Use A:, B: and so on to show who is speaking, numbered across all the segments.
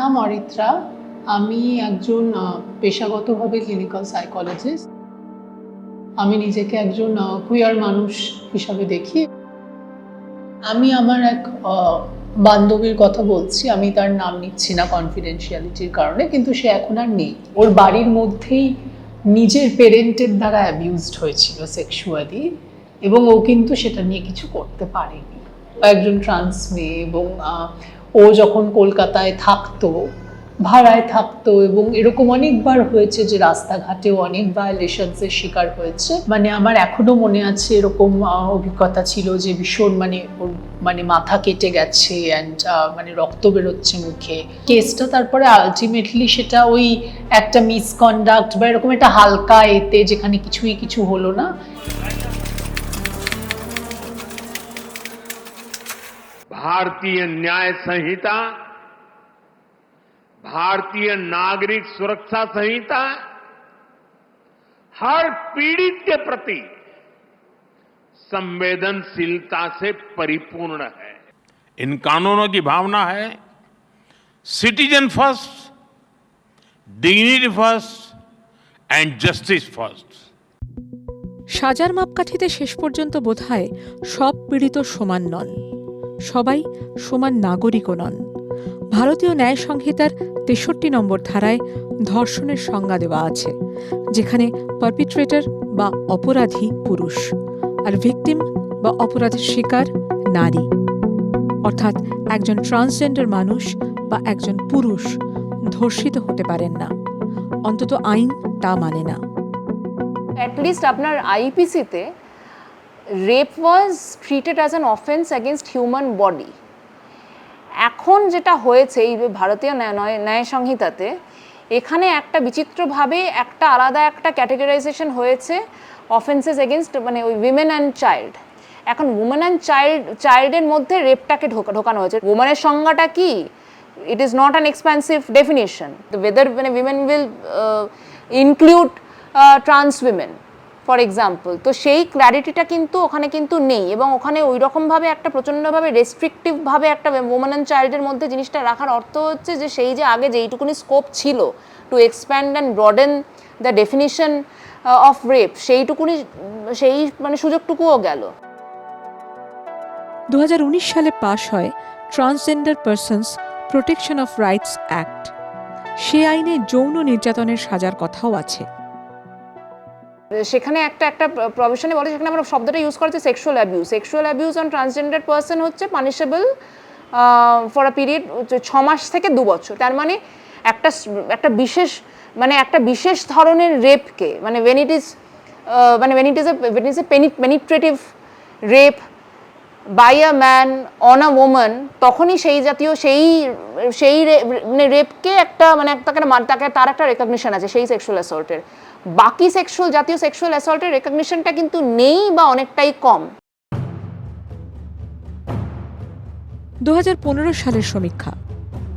A: নাম অরিত্রা। আমি একজন পেশাগতভাবে ক্লিনিক্যাল সাইকোলজিস্ট আমি নিজেকে একজন কুয়ার মানুষ হিসাবে দেখি। আমি আমার এক বান্ধবীর কথা বলছি, আমি তার নাম নিচ্ছি না কনফিডেন্সিয়ালিটির কারণে, কিন্তু সে এখন আর নেই। ওর বাড়ির মধ্যেই নিজের পেরেন্টের দ্বারা অ্যাবিউজড হয়েছিল সেক্সুয়ালি এবং ও কিন্তু সেটা নিয়ে কিছু করতে পারেনি। একজন ট্রান্স মেয়ে এবং ও যখন কলকাতায় থাকতো, ভাড়ায় থাকতো এবং এরকম অনেকবার হয়েছে যে রাস্তাঘাটেও অনেক ভায়োলেশনসের শিকার হয়েছে। মানে আমার এখনও মনে আছে এরকম অভিজ্ঞতা ছিল যে ভীষণ মানে ওর মানে মাথা কেটে গেছে অ্যান্ড মানে রক্ত বেরোচ্ছে মুখে। কেসটা তারপরে আলটিমেটলি সেটা ওই একটা মিসকন্ডাক্ট বা এরকম একটা হালকা এতে যেখানে কিছুই কিছু হলো না।
B: भारतीय न्याय संहिता भारतीय नागरिक सुरक्षा संहिता हर पीड़ित के प्रति संवेदनशीलता से परिपूर्ण है इन कानूनों की भावना है citizen first dignity first and justice first
C: সাজার মাপকাঠিতে শেষ পর্যন্ত বোধহয় সব পীড়িত সমান নন সবাই সমান নাগরিকও নন। ভারতীয় ন্যায় সংহিতার তেষট্টি নম্বর ধারায় ধর্ষণের সংজ্ঞা দেওয়া আছে, যেখানে পারপিট্রেটর বা অপরাধী পুরুষ আর ভিকটিম বা অপরাধের শিকার নারী। অর্থাৎ একজন ট্রান্সজেন্ডার মানুষ বা একজন পুরুষ ধর্ষিত হতে পারেন না, অন্তত আইন তা মানে না।
D: অ্যাটলিস্ট আপনার আইপিসিতে rape was treated as an offence against human body এখন যেটা হয়েছে এই ভারতীয় ন্যায় নয়- ন্যায় সংহিতাতে এখানে একটা বিচিত্রভাবে একটা আলাদা একটা ক্যাটেগরাইজেশন হয়েছে অফেন্সেস এগেনস্ট মানে ওই উইমেন অ্যান্ড চাইল্ড এখন উমেন অ্যান্ড চাইল্ড চাইল্ডের মধ্যে রেপটাকে ঢোকা ঢোকানো হয়েছে। উমেনের সংজ্ঞাটা কি? It is not an expansive definition. The whether when a women will uh, for example তো সেই ক্ল্যারিটিটা কিন্তু ওখানে কিন্তু নেই এবং ওখানে ওই রকমভাবে একটা প্রচণ্ডভাবে রেস্ট্রিকটিভভাবে একটা ওমেন অ্যান্ড চাইল্ডের মধ্যে জিনিসটা রাখার অর্থ হচ্ছে যে সেই যে আগে যেইটুকুনি স্কোপ ছিল to expand and broaden the definition of rape সেইটুকুনি, সেই মানে সুযোগটুকুও গেল।
C: দু হাজার উনিশ সালে পাশ হয় transgender persons protection of rights act সে আইনে যৌন নির্যাতনের সাজার কথাও আছে।
D: সেখানে একটা একটা প্রভিশনে বলে, সেখানে আমরা শব্দটা ইউজ করা হচ্ছে sexual abuse sexual abuse on transgender person হচ্ছে পানিশেবল ফর আ পিরিয়ড ছ মাস থেকে দু বছর। তার মানে একটা একটা বিশেষ মানে একটা বিশেষ ধরনের রেপকে মানে ওয়েন ইট ইজ মানে when it is when is a penetrative rape by a man on a woman তখনই সেই জাতীয়, সেই সেই মানে রেপকে একটা মানে তাকে তাকে তার একটা রেকগনিশন আছে, সেই সেক্সুয়াল অ্যাসল্টের বাকি সেক্সুয়াল জাতীয় সেক্সুয়াল অ্যাসল্টের রেকগনিশনটা কিন্তু নেই বা অনেকটাই কম।
C: দুহাজার পনেরো সালের সমীক্ষা।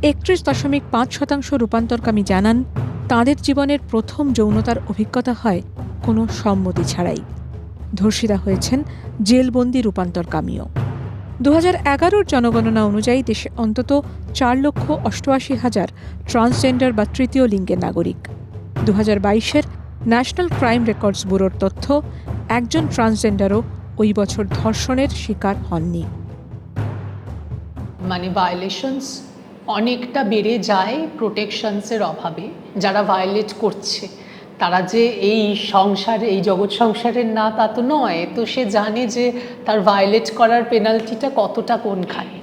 C: একত্রিশ দশমিক পাঁচ শতাংশ রূপান্তরকামী জানান, তাঁদের জীবনের প্রথম যৌনতার অভিজ্ঞতা হয় কোনো সম্মতি ছাড়াই। ধর্ষিতা হয়েছেন জেলবন্দি রূপান্তরকামীও। দু হাজার এগারোর জনগণনা অনুযায়ী দেশে অন্তত চার লক্ষ অষ্টআশি হাজার ট্রান্সজেন্ডার বা তৃতীয় লিঙ্গের নাগরিক। দু হাজার বাইশের ন্যাশনাল ক্রাইম রেকর্ডস ব্যুরোর তথ্য, একজন ট্রান্সজেন্ডারও ওই বছর ধর্ষণের শিকার হননি।
A: মানে ভায়োলেশনস অনেকটা বেড়ে যায় প্রোটেকশনসের অভাবে। যারা ভায়োলেট করছে, তারা যে এই সংসারে, এই জগৎ সংসারের না তা তো নয়। তো সে জানে যে তার ভায়োলেট করার পেনাল্টিটা কতটা কোনখানে।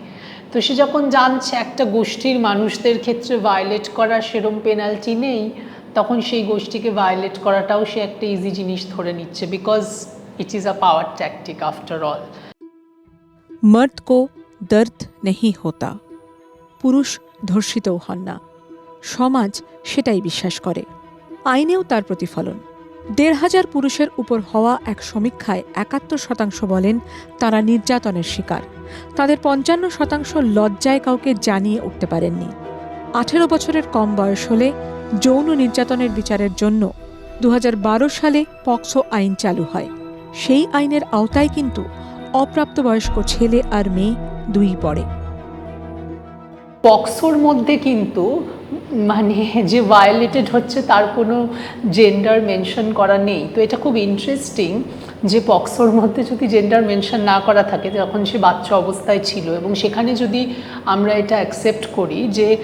A: তো সে যখন জানছে একটা গোষ্ঠীর মানুষদের ক্ষেত্রে ভায়োলেট করার সেরম পেনাল্টি নেই তখন সেই গোষ্ঠীকে ভায়োলেট করাটাও সে একটা ইজি জিনিস ধরে নিচ্ছে because it is a power tactic after all
C: মর্দ কো দর্দ নেহি হোতা। পুরুষ ধর্ষিতও হন না। সমাজ সেটাই বিশ্বাস করে। আইনেও তার প্রতিফলন। দেড় হাজার পুরুষের উপর হওয়া এক সমীক্ষায় একাত্তর শতাংশ বলেন তারা নির্যাতনের শিকার। তাদের পঞ্চান্ন শতাংশ লজ্জায় কাউকে জানিয়ে উঠতে পারেননি। আঠেরো বছরের কম বয়স হলে যৌন নির্যাতনের বিচারের জন্য দু হাজার বারো সালে পক্সো আইন চালু হয়। সেই আইনের আওতায় কিন্তু অপ্রাপ্তবয়স্ক ছেলে আর মেয়ে দুই পড়ে।
A: পক্সোর মধ্যে কিন্তু মানে যে ভায়োলেটেড হচ্ছে তার কোনো জেন্ডার মেনশন করা নেই। তো এটা খুব ইন্টারেস্টিং যে পক্সোর মধ্যে যদি জেন্ডার মেনশন না করা থাকে যখন সে বাচ্চা অবস্থায় ছিল এবং সেখানে যদি আমরা এটা অ্যাকসেপ্ট করি যে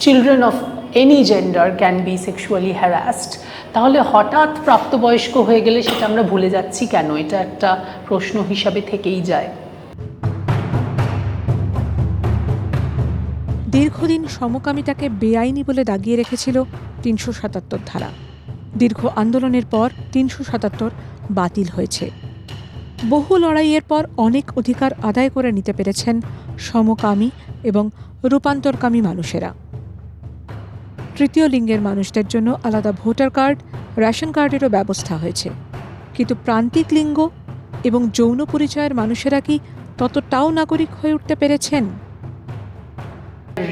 A: children of any gender can be sexually harassed তাহলে হঠাৎ প্রাপ্তবয়স্ক হয়ে গেলে সেটা আমরা ভুলে যাচ্ছি কেন? এটা একটা প্রশ্ন হিসাবে থেকেই যায়।
C: দীর্ঘদিন সমকামিতাকে বেআইনি বলে দাগিয়ে রেখেছিল তিনশো সাতাত্তর ধারা। দীর্ঘ আন্দোলনের পর তিনশো সাতাত্তর বাতিল হয়েছে। বহু লড়াইয়ের পর অনেক অধিকার আদায় করে নিতে পেরেছেন সমকামী এবং রূপান্তরকামী মানুষেরা। তৃতীয় লিঙ্গের মানুষদের জন্য আলাদা ভোটার কার্ড, রেশন কার্ডেরও ব্যবস্থা হয়েছে। কিন্তু প্রান্তিক লিঙ্গ এবং যৌন পরিচয়ের মানুষেরা কি ততটাও নাগরিক হয়ে উঠতে পেরেছেন?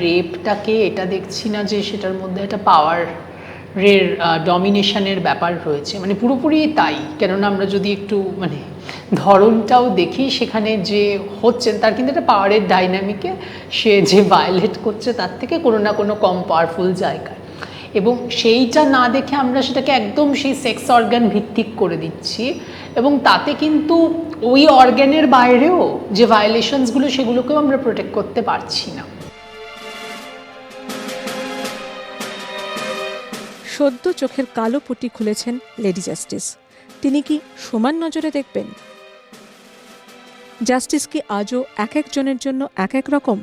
A: রেপটাকে এটা দেখছি না যে সেটার মধ্যে একটা পাওয়ার রের ডমিনেশনের ব্যাপার রয়েছে। মানে পুরোপুরি তাই। কেননা আমরা যদি একটু মানে ধরনটাও দেখি, সেখানে যে হচ্ছেন তার কিন্তু একটা পাওয়ারের ডাইনামিকে সে যে ভায়োলেট করছে, তার থেকে কোনো না কোনো কম পাওয়ারফুল জায়গায় এবং সেইটা না দেখে আমরা সেটাকে একদম সেই সেক্স অর্গান ভিত্তিক করে দিচ্ছি। এবং তাতে কিন্তু ওই অর্গ্যানের বাইরেও যে ভায়োলেশনসগুলো সেগুলোকেও আমরা প্রোটেক্ট করতে পারছি না।
C: সদ্য চোখের কালো পুটি খুলেছেন লেডি জাস্টিস তিনি কি সমান নজরে দেখবেন? জাস্টিস কি আজও এক একজনের জন্য এক এক রকম?